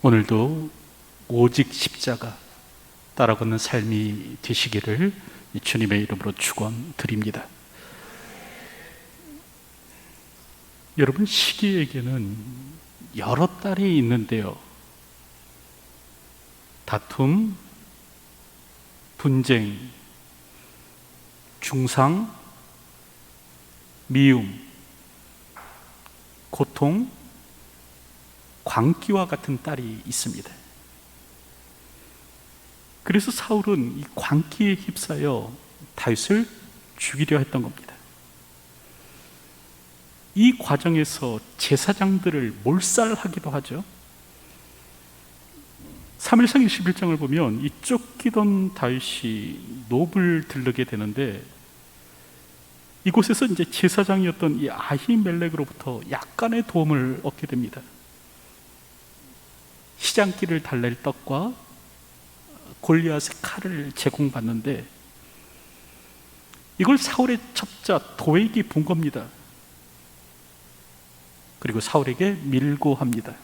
오늘도 오직 십자가 따라걷는 삶이 되시기를 주님의 이름으로 축원드립니다. 여러분 시기에게는 여러 딸이 있는데요. 다툼, 분쟁, 중상, 미움, 고통, 광기와 같은 딸이 있습니다. 그래서 사울은 이 광기에 휩싸여 다윗을 죽이려 했던 겁니다. 이 과정에서 제사장들을 몰살하기도 하죠. 3일상 21장을 보면 이 쫓기던 다윗이 노블 들르게 되는데 이곳에서 이제 제사장이었던 이 아히멜렉으로부터 약간의 도움을 얻게 됩니다. 시장길을 달랠 떡과 골리앗의 칼을 제공받는데 이걸 사울의 첩자 도액이 본 겁니다. 그리고 사울에게 밀고 합니다.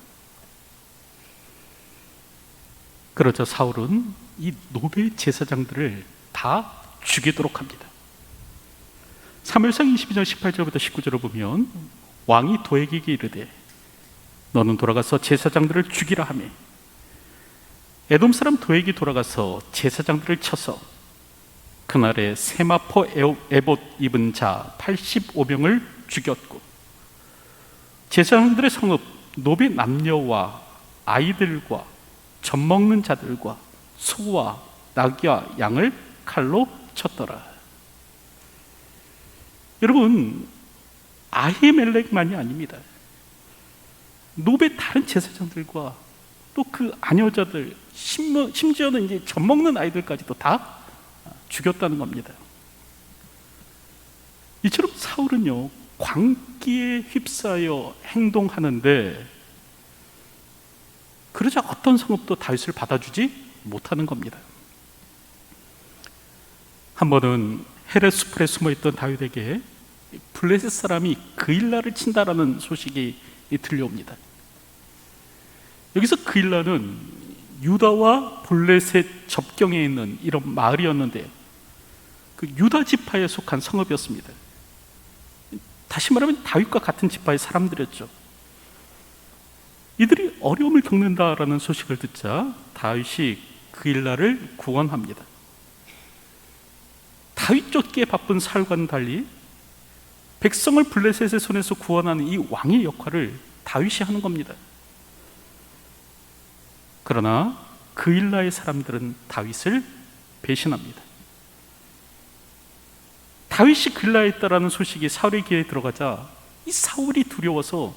그러자 사울은 이 노베 제사장들을 다 죽이도록 합니다. 3일상 22장 18절부터 19절을 보면 왕이 도액에게 이르되 너는 돌아가서 제사장들을 죽이라 하매 에돔 사람 도액이 돌아가서 제사장들을 쳐서 그날에 세마포 에봇 입은 자 85명을 죽였고 제사장들의 성읍 노비 남녀와 아이들과 젖 먹는 자들과 소와 낙이와 양을 칼로 쳤더라. 여러분 아히멜렉만이 아닙니다. 노베 다른 제사장들과 또 그 아녀자들 심지어는 이제 젖 먹는 아이들까지도 다 죽였다는 겁니다. 이처럼 사울은요 광기에 휩싸여 행동하는데 그러자 어떤 성읍도 다윗을 받아주지 못하는 겁니다. 한 번은 헤레스풀에 숨어있던 다윗에게 블레셋 사람이 그일라를 친다라는 소식이 들려옵니다. 여기서 그일라는 유다와 블레셋 접경에 있는 이런 마을이었는데 그 유다 지파에 속한 성읍이었습니다. 다시 말하면 다윗과 같은 지파의 사람들이었죠. 이들이 어려움을 겪는다라는 소식을 듣자 다윗이 그일라를 구원합니다. 다윗 쫓기에 바쁜 사울과는 달리 백성을 블레셋의 손에서 구원하는 이 왕의 역할을 다윗이 하는 겁니다. 그러나 그일라의 사람들은 다윗을 배신합니다. 다윗이 그일라에 있다라는 소식이 사울의 귀에 들어가자 이 사울이 두려워서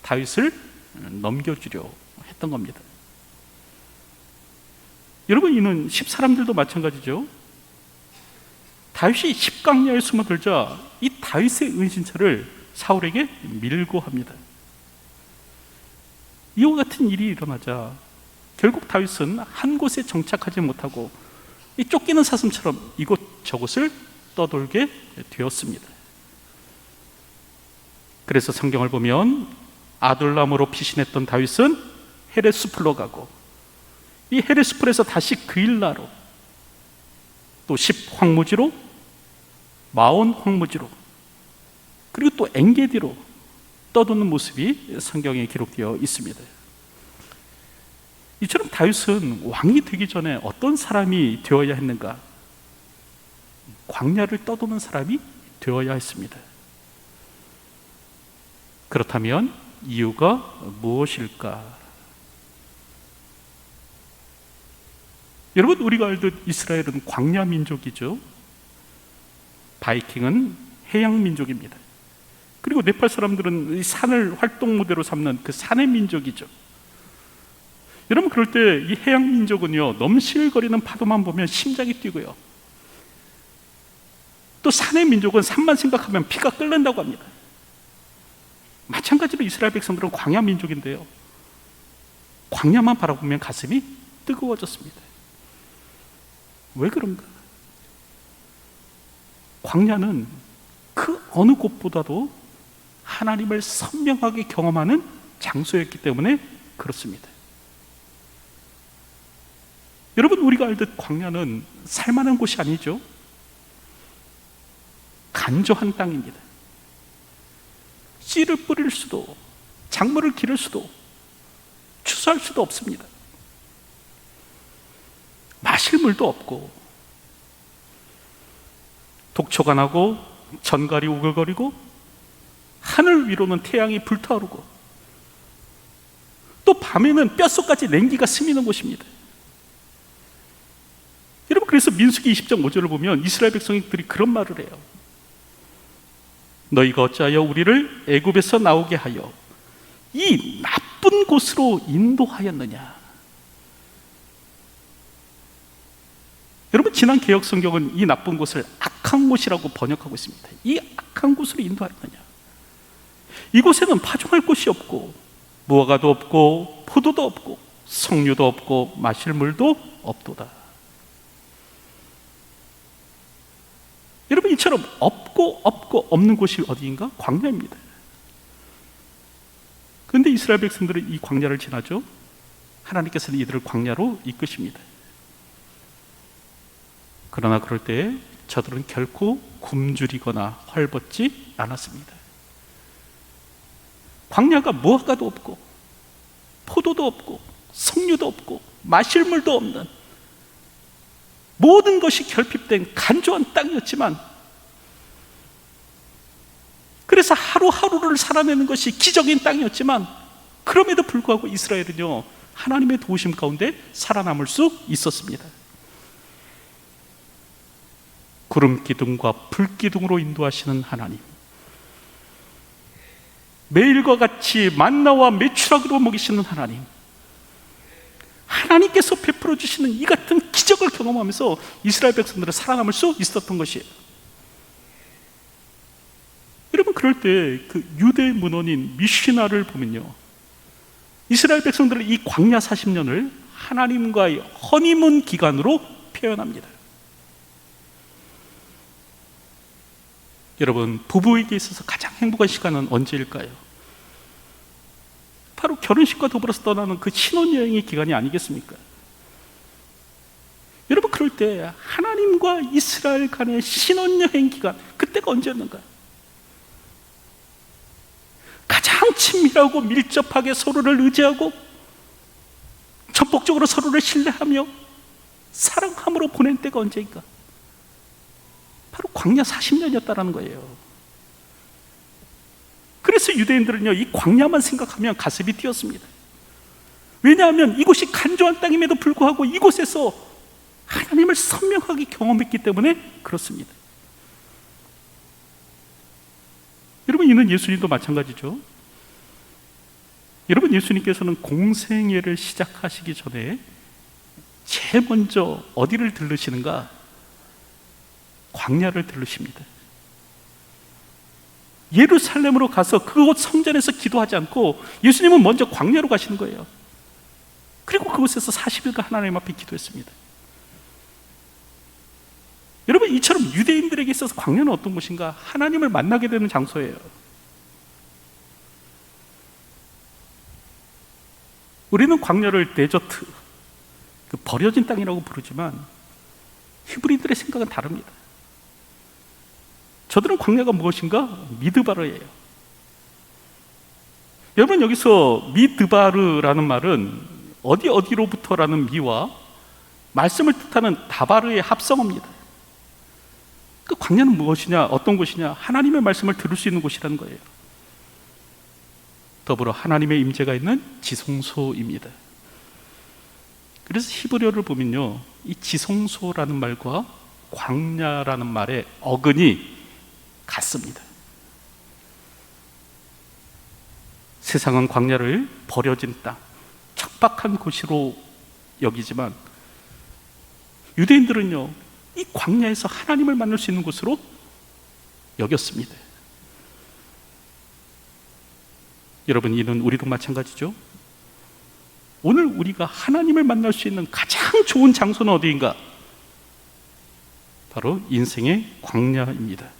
다윗을 넘겨주려 했던 겁니다. 여러분 이는 십 사람들도 마찬가지죠. 다윗이 십강야에 숨어들자 이 다윗의 은신처를 사울에게 밀고 합니다. 이와 같은 일이 일어나자 결국 다윗은 한 곳에 정착하지 못하고 이 쫓기는 사슴처럼 이곳 저곳을 떠돌게 되었습니다. 그래서 성경을 보면 아둘람으로 피신했던 다윗은 헤레스풀로 가고 이 헤레스풀에서 다시 그일라로 또 십 황무지로 마온 황무지로 그리고 또 엥게디로 떠도는 모습이 성경에 기록되어 있습니다. 이처럼 다윗은 왕이 되기 전에 어떤 사람이 되어야 했는가? 광야를 떠도는 사람이 되어야 했습니다. 그렇다면 이유가 무엇일까? 여러분 우리가 알듯 이스라엘은 광야 민족이죠. 바이킹은 해양 민족입니다. 그리고 네팔 사람들은 산을 활동 무대로 삼는 그 산의 민족이죠. 여러분 그럴 때 이 해양 민족은요 넘실거리는 파도만 보면 심장이 뛰고요. 또 산의 민족은 산만 생각하면 피가 끓는다고 합니다. 마찬가지로 이스라엘 백성들은 광야 민족인데요. 광야만 바라보면 가슴이 뜨거워졌습니다. 왜 그런가? 광야는 그 어느 곳보다도 하나님을 선명하게 경험하는 장소였기 때문에 그렇습니다. 여러분 우리가 알듯 광야는 살만한 곳이 아니죠. 간조한 땅입니다. 씨를 뿌릴 수도 작물을 기를 수도 추수할 수도 없습니다. 마실 물도 없고 독초가 나고 전갈이 우글거리고 하늘 위로는 태양이 불타오르고 또 밤에는 뼛속까지 냉기가 스미는 곳입니다. 여러분 그래서 민수기 20장 5절을 보면 이스라엘 백성들이 그런 말을 해요. 너희가 어찌하여 우리를 애굽에서 나오게 하여 이 나쁜 곳으로 인도하였느냐? 여러분 지난 개혁 성경은 이 나쁜 곳을 악한 곳이라고 번역하고 있습니다. 이 악한 곳으로 인도하였느냐? 이곳에는 파종할 곳이 없고 무화과도 없고 포도도 없고 석류도 없고 마실 물도 없도다. 여러분 이처럼 없고 없고 없는 곳이 어디인가? 광야입니다. 그런데 이스라엘 백성들은 이 광야를 지나죠. 하나님께서는 이들을 광야로 이끄십니다. 그러나 그럴 때 저들은 결코 굶주리거나 헐벗지 않았습니다. 광야가 무화과도 없고 포도도 없고 석류도 없고 마실 물도 없는 모든 것이 결핍된 간조한 땅이었지만 그래서 하루하루를 살아내는 것이 기적인 땅이었지만 그럼에도 불구하고 이스라엘은요 하나님의 도우심 가운데 살아남을 수 있었습니다. 구름 기둥과 불 기둥으로 인도하시는 하나님. 매일과 같이 만나와 매출하기로 먹이시는 하나님. 하나님께서 베풀어 주시는 이 같은 기적을 경험하면서 이스라엘 백성들은 살아남을 수 있었던 것이에요. 여러분 그럴 때 그 유대 문헌인 미시나를 보면요. 이스라엘 백성들은 이 광야 40년을 하나님과의 허니문 기간으로 표현합니다. 여러분 부부에게 있어서 가장 행복한 시간은 언제일까요? 바로 결혼식과 더불어서 떠나는 그 신혼여행의 기간이 아니겠습니까? 여러분 그럴 때 하나님과 이스라엘 간의 신혼여행 기간 그때가 언제였는가? 가장 친밀하고 밀접하게 서로를 의지하고 전폭적으로 서로를 신뢰하며 사랑함으로 보낸 때가 언제인가? 바로 광야 40년이었다라는 거예요. 그래서 유대인들은요, 이 광야만 생각하면 가슴이 뛰었습니다. 왜냐하면 이곳이 간조한 땅임에도 불구하고 이곳에서 하나님을 선명하게 경험했기 때문에 그렇습니다. 여러분, 이는 예수님도 마찬가지죠. 여러분, 예수님께서는 공생애를 시작하시기 전에 제일 먼저 어디를 들르시는가? 광야를 들르십니다. 예루살렘으로 가서 그곳 성전에서 기도하지 않고 예수님은 먼저 광야로 가시는 거예요. 그리고 그곳에서 40일간 하나님 앞에 기도했습니다. 여러분 이처럼 유대인들에게 있어서 광야는 어떤 곳인가? 하나님을 만나게 되는 장소예요. 우리는 광야를 데저트, 그 버려진 땅이라고 부르지만 히브리들의 생각은 다릅니다. 저들은 광야가 무엇인가? 미드바르예요. 여러분 여기서 미드바르라는 말은 어디 어디로부터라는 미와 말씀을 뜻하는 다바르의 합성어입니다. 그 광야는 무엇이냐? 어떤 곳이냐? 하나님의 말씀을 들을 수 있는 곳이라는 거예요. 더불어 하나님의 임재가 있는 지성소입니다. 그래서 히브리어를 보면요, 이 지성소라는 말과 광야라는 말의 어근이 같습니다. 세상은 광야를 버려진 땅, 척박한 곳으로 여기지만 유대인들은요, 이 광야에서 하나님을 만날 수 있는 곳으로 여겼습니다. 여러분, 이는 우리도 마찬가지죠. 오늘 우리가 하나님을 만날 수 있는 가장 좋은 장소는 어디인가? 바로 인생의 광야입니다.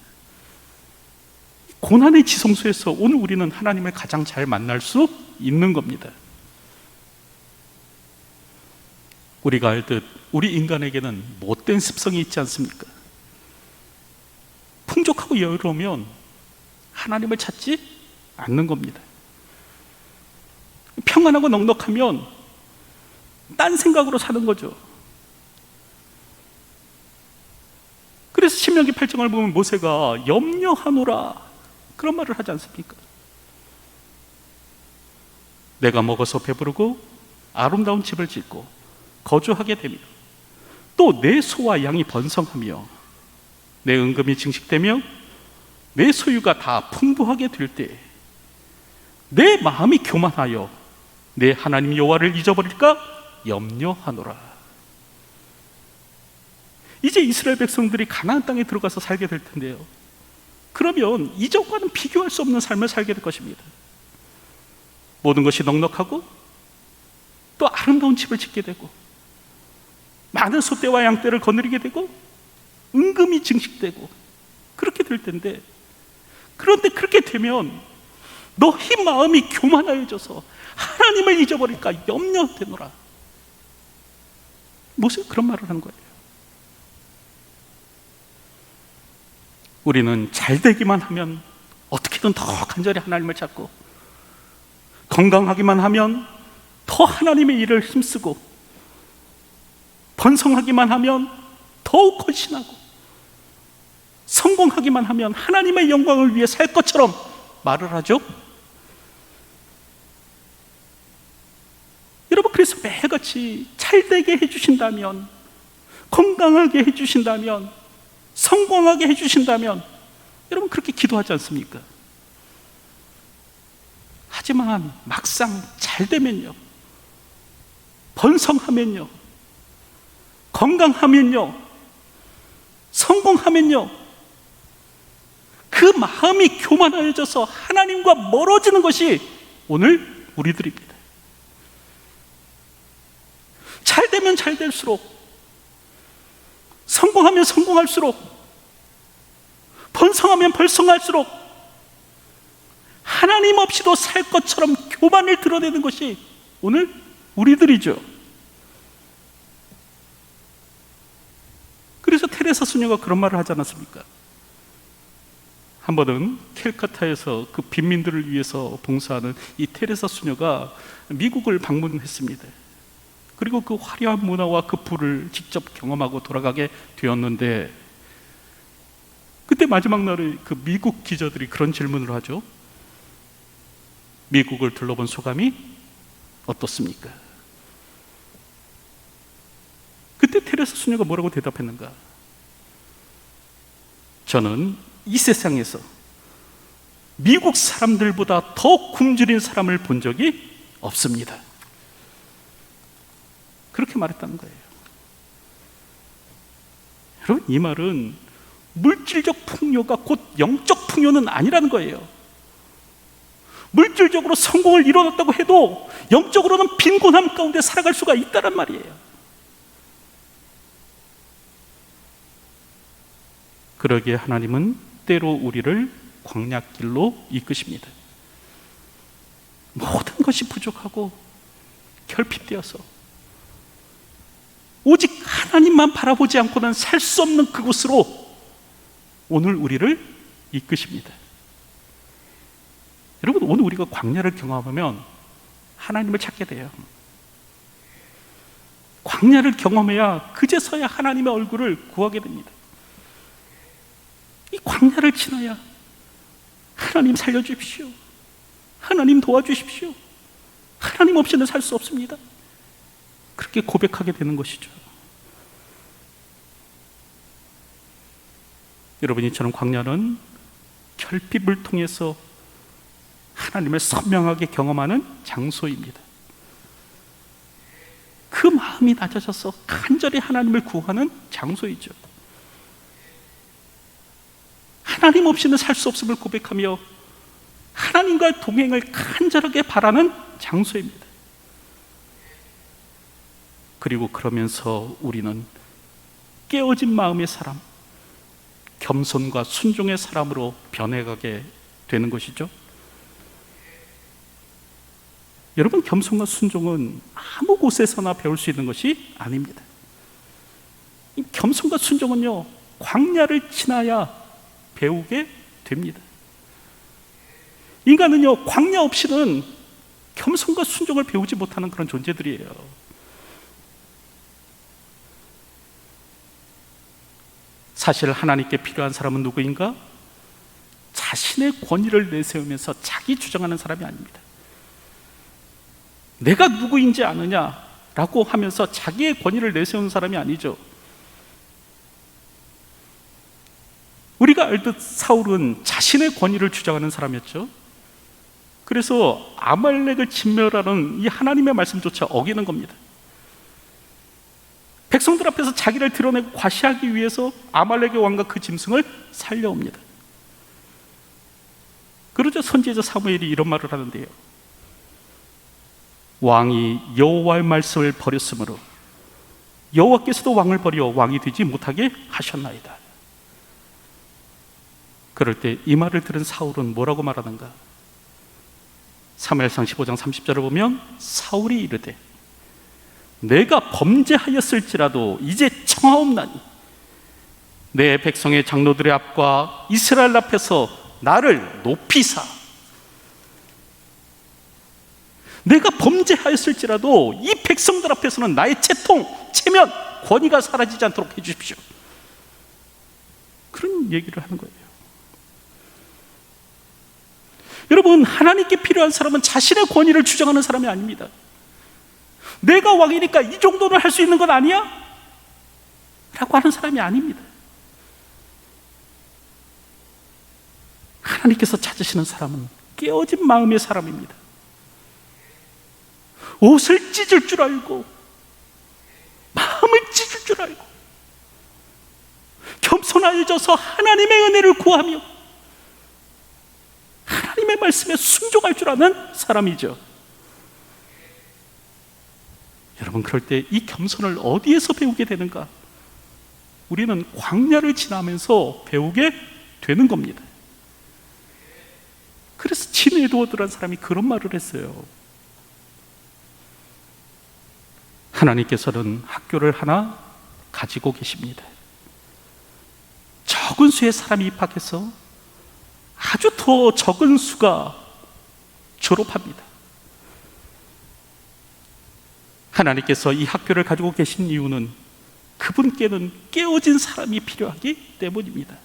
고난의 지성소에서 오늘 우리는 하나님을 가장 잘 만날 수 있는 겁니다. 우리가 알듯 우리 인간에게는 못된 습성이 있지 않습니까? 풍족하고 여유로우면 하나님을 찾지 않는 겁니다. 평안하고 넉넉하면 딴 생각으로 사는 거죠. 그래서 신명기 8장을 보면 모세가 염려하노라 그런 말을 하지 않습니까? 내가 먹어서 배부르고 아름다운 집을 짓고 거주하게 되며 또 내 소와 양이 번성하며 내 은금이 증식되며 내 소유가 다 풍부하게 될 때 내 마음이 교만하여 내 하나님 여호와를 잊어버릴까 염려하노라. 이제 이스라엘 백성들이 가나안 땅에 들어가서 살게 될 텐데요. 그러면 이전과는 비교할 수 없는 삶을 살게 될 것입니다. 모든 것이 넉넉하고 또 아름다운 집을 짓게 되고 많은 소떼와 양떼를 거느리게 되고 은금이 증식되고 그렇게 될 텐데 그런데 그렇게 되면 너희 마음이 교만하여져서 하나님을 잊어버릴까 염려되노라 무슨 그런 말을 하는 거예요 우리는 잘 되기만 하면 어떻게든 더 간절히 하나님을 찾고 건강하기만 하면 더 하나님의 일을 힘쓰고 번성하기만 하면 더욱 헌신하고 성공하기만 하면 하나님의 영광을 위해 살 것처럼 말을 하죠. 여러분 그래서 매일같이 잘 되게 해 주신다면 건강하게 해 주신다면 성공하게 해주신다면 여러분 그렇게 기도하지 않습니까? 하지만 막상 잘 되면요 번성하면요 건강하면요 성공하면요 그 마음이 교만해져서 하나님과 멀어지는 것이 오늘 우리들입니다. 잘 되면 잘 될수록 성공하면 성공할수록 번성하면 번성할수록 하나님 없이도 살 것처럼 교만을 드러내는 것이 오늘 우리들이죠. 그래서 테레사 수녀가 그런 말을 하지 않았습니까? 한 번은 캘커타에서 그 빈민들을 위해서 봉사하는 이 테레사 수녀가 미국을 방문했습니다. 그리고 그 화려한 문화와 그 부를 직접 경험하고 돌아가게 되었는데 그때 마지막 날에 그 미국 기자들이 그런 질문을 하죠. 미국을 둘러본 소감이 어떻습니까? 그때 테레사 수녀가 뭐라고 대답했는가? 저는 이 세상에서 미국 사람들보다 더 굶주린 사람을 본 적이 없습니다. 그렇게 말했다는 거예요. 여러분, 이 말은 물질적 풍요가 곧 영적 풍요는 아니라는 거예요. 물질적으로 성공을 이뤄냈다고 해도 영적으로는 빈곤함 가운데 살아갈 수가 있다란 말이에요. 그러기에 하나님은 때로 우리를 광약길로 이끄십니다. 모든 것이 부족하고 결핍되어서 오직 하나님만 바라보지 않고는 살 수 없는 그곳으로 오늘 우리를 이끄십니다. 여러분, 오늘 우리가 광야를 경험하면 하나님을 찾게 돼요. 광야를 경험해야 그제서야 하나님의 얼굴을 구하게 됩니다. 이 광야를 지나야 하나님 살려주십시오. 하나님 도와주십시오. 하나님 없이는 살 수 없습니다. 그렇게 고백하게 되는 것이죠. 여러분 이처럼 광야는 결핍을 통해서 하나님을 선명하게 경험하는 장소입니다. 그 마음이 낮아져서 간절히 하나님을 구하는 장소이죠. 하나님 없이는 살 수 없음을 고백하며 하나님과의 동행을 간절하게 바라는 장소입니다. 그리고 그러면서 우리는 깨어진 마음의 사람, 겸손과 순종의 사람으로 변해가게 되는 것이죠. 여러분 겸손과 순종은 아무 곳에서나 배울 수 있는 것이 아닙니다. 이 겸손과 순종은요 광야를 지나야 배우게 됩니다. 인간은요 광야 없이는 겸손과 순종을 배우지 못하는 그런 존재들이에요. 사실 하나님께 필요한 사람은 누구인가? 자신의 권위를 내세우면서 자기 주장하는 사람이 아닙니다. 내가 누구인지 아느냐라고 하면서 자기의 권위를 내세우는 사람이 아니죠. 우리가 알듯 사울은 자신의 권위를 주장하는 사람이었죠. 그래서 아말렉을 진멸하는 이 하나님의 말씀조차 어기는 겁니다. 백성들 앞에서 자기를 드러내고 과시하기 위해서 아말렉의 왕과 그 짐승을 살려옵니다. 그러자 선지자 사무엘이 이런 말을 하는데요. 왕이 여호와의 말씀을 버렸으므로 여호와께서도 왕을 버려 왕이 되지 못하게 하셨나이다. 그럴 때 이 말을 들은 사울은 뭐라고 말하는가? 사무엘상 15장 30절을 보면 사울이 이르되 내가 범죄하였을지라도 이제 청하옵나니 내 백성의 장로들의 앞과 이스라엘 앞에서 나를 높이사 내가 범죄하였을지라도 이 백성들 앞에서는 나의 채통, 체면, 권위가 사라지지 않도록 해주십시오. 그런 얘기를 하는 거예요. 여러분, 하나님께 필요한 사람은 자신의 권위를 주장하는 사람이 아닙니다. 내가 왕이니까 이 정도는 할 수 있는 건 아니야? 라고 하는 사람이 아닙니다. 하나님께서 찾으시는 사람은 깨어진 마음의 사람입니다. 옷을 찢을 줄 알고, 마음을 찢을 줄 알고, 겸손해져서 하나님의 은혜를 구하며, 하나님의 말씀에 순종할 줄 아는 사람이죠. 여러분 그럴 때 이 겸손을 어디에서 배우게 되는가? 우리는 광야를 지나면서 배우게 되는 겁니다. 그래서 친 에드워드라는 사람이 그런 말을 했어요. 하나님께서는 학교를 하나 가지고 계십니다. 적은 수의 사람이 입학해서 아주 더 적은 수가 졸업합니다. 하나님께서 이 학교를 가지고 계신 이유는 그분께는 깨어진 사람이 필요하기 때문입니다.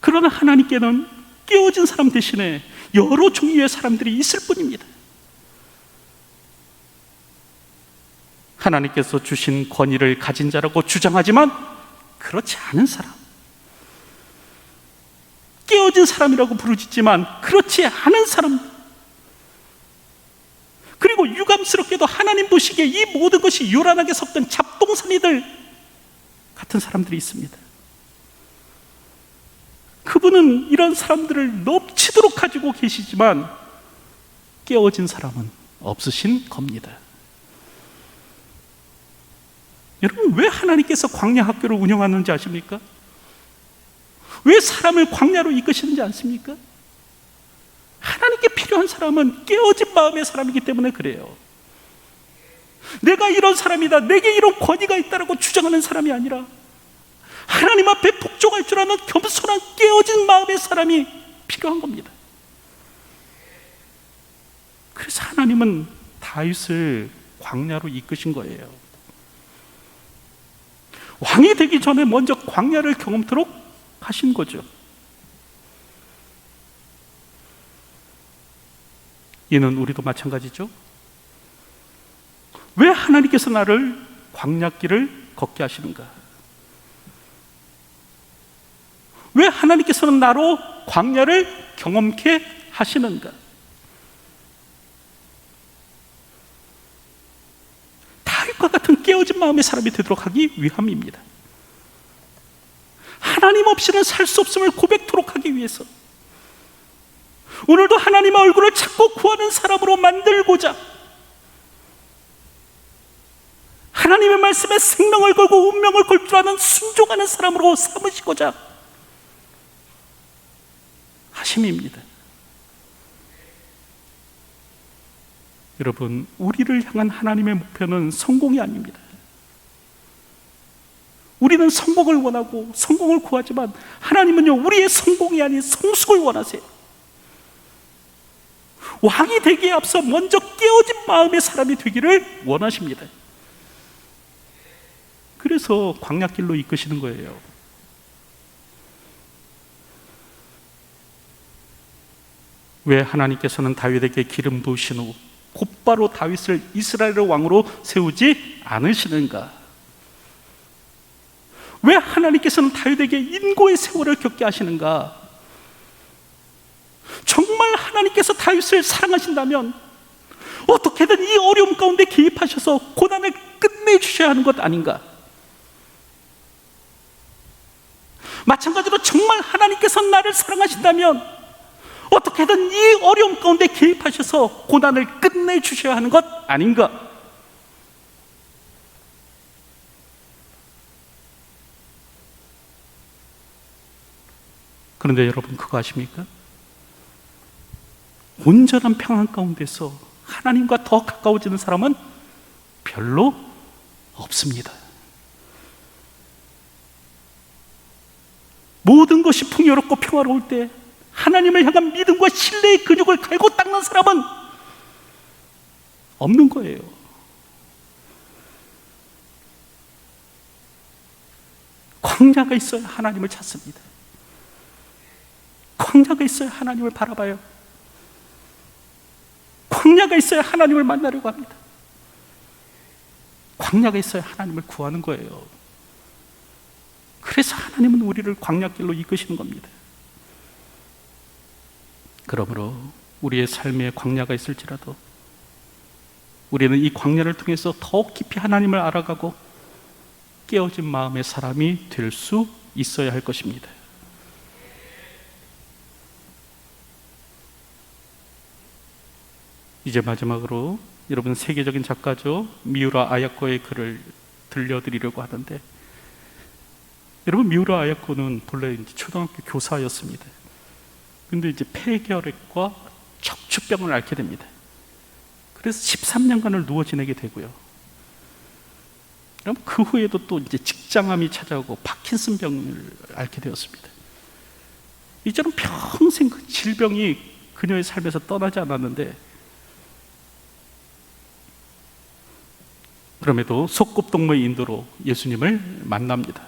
그러나 하나님께는 깨어진 사람 대신에 여러 종류의 사람들이 있을 뿐입니다. 하나님께서 주신 권위를 가진 자라고 주장하지만 그렇지 않은 사람. 깨어진 사람이라고 부르짖지만 그렇지 않은 사람. 그리고 유감스럽게도 하나님 보시기에 이 모든 것이 요란하게 섞은 잡동사니들 같은 사람들이 있습니다. 그분은 이런 사람들을 넘치도록 가지고 계시지만 깨어진 사람은 없으신 겁니다. 여러분, 왜 하나님께서 광야 학교를 운영하는지 아십니까? 왜 사람을 광야로 이끄시는지 않습니까? 하나님께 필요한 사람은 깨어진 마음의 사람이기 때문에 그래요. 내가 이런 사람이다, 내게 이런 권위가 있다라고 주장하는 사람이 아니라 하나님 앞에 복종할 줄 아는 겸손한 깨어진 마음의 사람이 필요한 겁니다. 그래서 하나님은 다윗을 광야로 이끄신 거예요. 왕이 되기 전에 먼저 광야를 경험토록 하신 거죠. 이는 우리도 마찬가지죠. 왜 하나님께서 나를 광야길을 걷게 하시는가? 왜 하나님께서는 나로 광야를 경험케 하시는가? 다윗과 같은 깨어진 마음의 사람이 되도록 하기 위함입니다. 하나님 없이는 살 수 없음을 고백토록 하기 위해서 오늘도 하나님의 얼굴을 찾고 구하는 사람으로 만들고자 하나님의 말씀에 생명을 걸고 운명을 걸 줄 아는 순종하는 사람으로 삼으시고자 하심입니다. 여러분, 우리를 향한 하나님의 목표는 성공이 아닙니다. 우리는 성공을 원하고 성공을 구하지만 하나님은요, 우리의 성공이 아닌 성숙을 원하세요. 왕이 되기에 앞서 먼저 깨어진 마음의 사람이 되기를 원하십니다. 그래서 광약길로 이끄시는 거예요. 왜 하나님께서는 다윗에게 기름 부으신 후 곧바로 다윗을 이스라엘의 왕으로 세우지 않으시는가? 왜 하나님께서는 다윗에게 인고의 세월을 겪게 하시는가? 정말 하나님께서 다윗을 사랑하신다면 어떻게든 이 어려움 가운데 개입하셔서 고난을 끝내주셔야 하는 것 아닌가? 마찬가지로 정말 하나님께서 나를 사랑하신다면 어떻게든 이 어려움 가운데 개입하셔서 고난을 끝내주셔야 하는 것 아닌가? 그런데 여러분 그거 아십니까? 온전한 평안 가운데서 하나님과 더 가까워지는 사람은 별로 없습니다. 모든 것이 풍요롭고 평화로울 때 하나님을 향한 믿음과 신뢰의 근육을 갈고 닦는 사람은 없는 거예요. 광야가 있어야 하나님을 찾습니다. 광야가 있어야 하나님을 바라봐요. 광야가 있어야 하나님을 만나려고 합니다. 광야가 있어야 하나님을 구하는 거예요. 그래서 하나님은 우리를 광야길로 이끄시는 겁니다. 그러므로 우리의 삶에 광야가 있을지라도 우리는 이 광야를 통해서 더 깊이 하나님을 알아가고 깨어진 마음의 사람이 될 수 있어야 할 것입니다. 이제 마지막으로 여러분 세계적인 작가죠 미우라 아야코의 글을 들려드리려고 하는데 여러분 미우라 아야코는 본래 초등학교 교사였습니다. 근데 이제 폐결핵과 척추병을 앓게 됩니다. 그래서 13년간을 누워 지내게 되고요. 그럼 그 후에도 또 이제 직장암이 찾아오고 파킨슨병을 앓게 되었습니다. 이처럼 평생 그 질병이 그녀의 삶에서 떠나지 않았는데 그럼에도 속꿉동무의 인도로 예수님을 만납니다.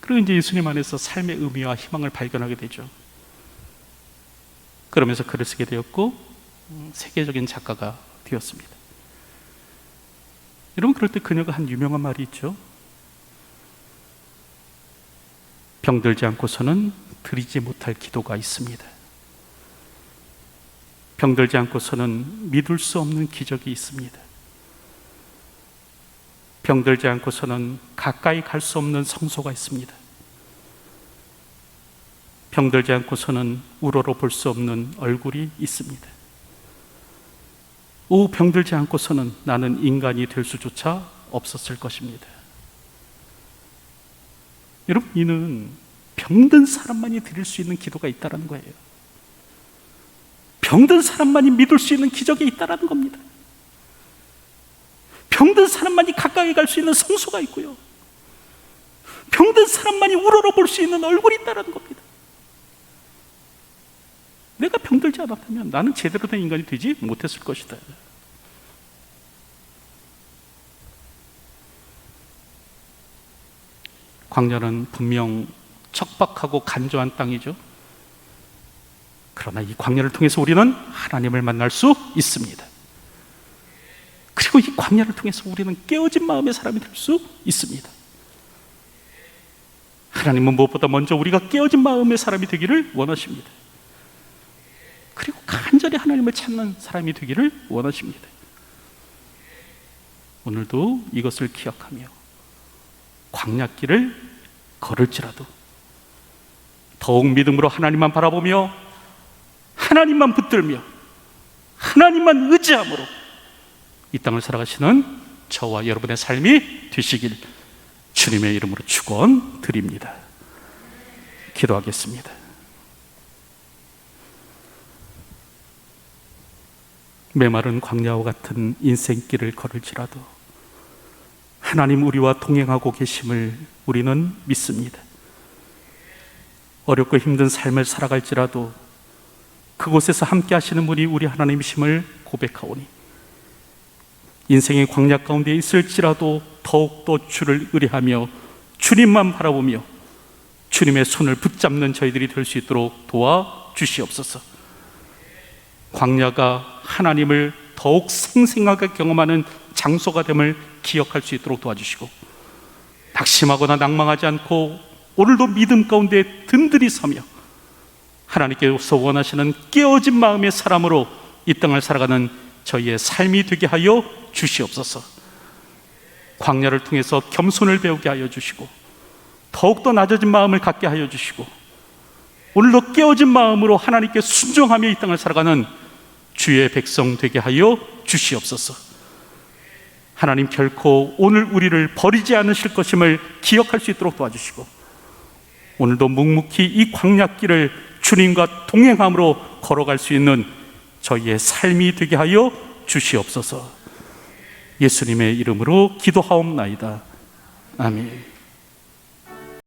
그리고 이제 예수님 안에서 삶의 의미와 희망을 발견하게 되죠. 그러면서 글을 쓰게 되었고 음, 세계적인 작가가 되었습니다. 여러분 그럴 때 그녀가 한 유명한 말이 있죠. 병들지 않고서는 드리지 못할 기도가 있습니다. 병들지 않고서는 믿을 수 없는 기적이 있습니다. 병들지 않고서는 가까이 갈 수 없는 성소가 있습니다. 병들지 않고서는 우러러 볼 수 없는 얼굴이 있습니다. 오, 병들지 않고서는 나는 인간이 될 수조차 없었을 것입니다. 여러분, 이는 병든 사람만이 드릴 수 있는 기도가 있다는 거예요. 병든 사람만이 믿을 수 있는 기적이 있다는 겁니다. 병든 사람만이 가까이 갈 수 있는 성소가 있고요. 병든 사람만이 우러러 볼 수 있는 얼굴이 있다는 겁니다. 내가 병들지 않았다면 나는 제대로 된 인간이 되지 못했을 것이다. 광야는 분명 척박하고 간조한 땅이죠. 그러나 이 광야를 통해서 우리는 하나님을 만날 수 있습니다. 그리고 이 광야를 통해서 우리는 깨어진 마음의 사람이 될 수 있습니다. 하나님은 무엇보다 먼저 우리가 깨어진 마음의 사람이 되기를 원하십니다. 그리고 간절히 하나님을 찾는 사람이 되기를 원하십니다. 오늘도 이것을 기억하며 광약길을 걸을지라도 더욱 믿음으로 하나님만 바라보며 하나님만 붙들며 하나님만 의지함으로 이 땅을 살아가시는 저와 여러분의 삶이 되시길 주님의 이름으로 축원드립니다. 기도하겠습니다. 메마른 광야와 같은 인생길을 걸을지라도 하나님 우리와 동행하고 계심을 우리는 믿습니다. 어렵고 힘든 삶을 살아갈지라도 그곳에서 함께 하시는 분이 우리 하나님이심을 고백하오니 인생의 광야 가운데 있을지라도 더욱더 주를 의뢰하며 주님만 바라보며 주님의 손을 붙잡는 저희들이 될 수 있도록 도와 주시옵소서. 광야가 하나님을 더욱 생생하게 경험하는 장소가 됨을 기억할 수 있도록 도와주시고 낙심하거나 낭망하지 않고 오늘도 믿음 가운데 든든히 서며 하나님께서 원하시는 깨어진 마음의 사람으로 이 땅을 살아가는 저희의 삶이 되게 하여 주시옵소서. 광야를 통해서 겸손을 배우게 하여 주시고 더욱더 낮아진 마음을 갖게 하여 주시고 오늘도 깨어진 마음으로 하나님께 순종하며 이 땅을 살아가는 주의 백성 되게 하여 주시옵소서. 하나님 결코 오늘 우리를 버리지 않으실 것임을 기억할 수 있도록 도와주시고 오늘도 묵묵히 이 광야길을 주님과 동행함으로 걸어갈 수 있는 저희의 삶이 되게 하여 주시옵소서. 예수님의 이름으로 기도하옵나이다. 아멘.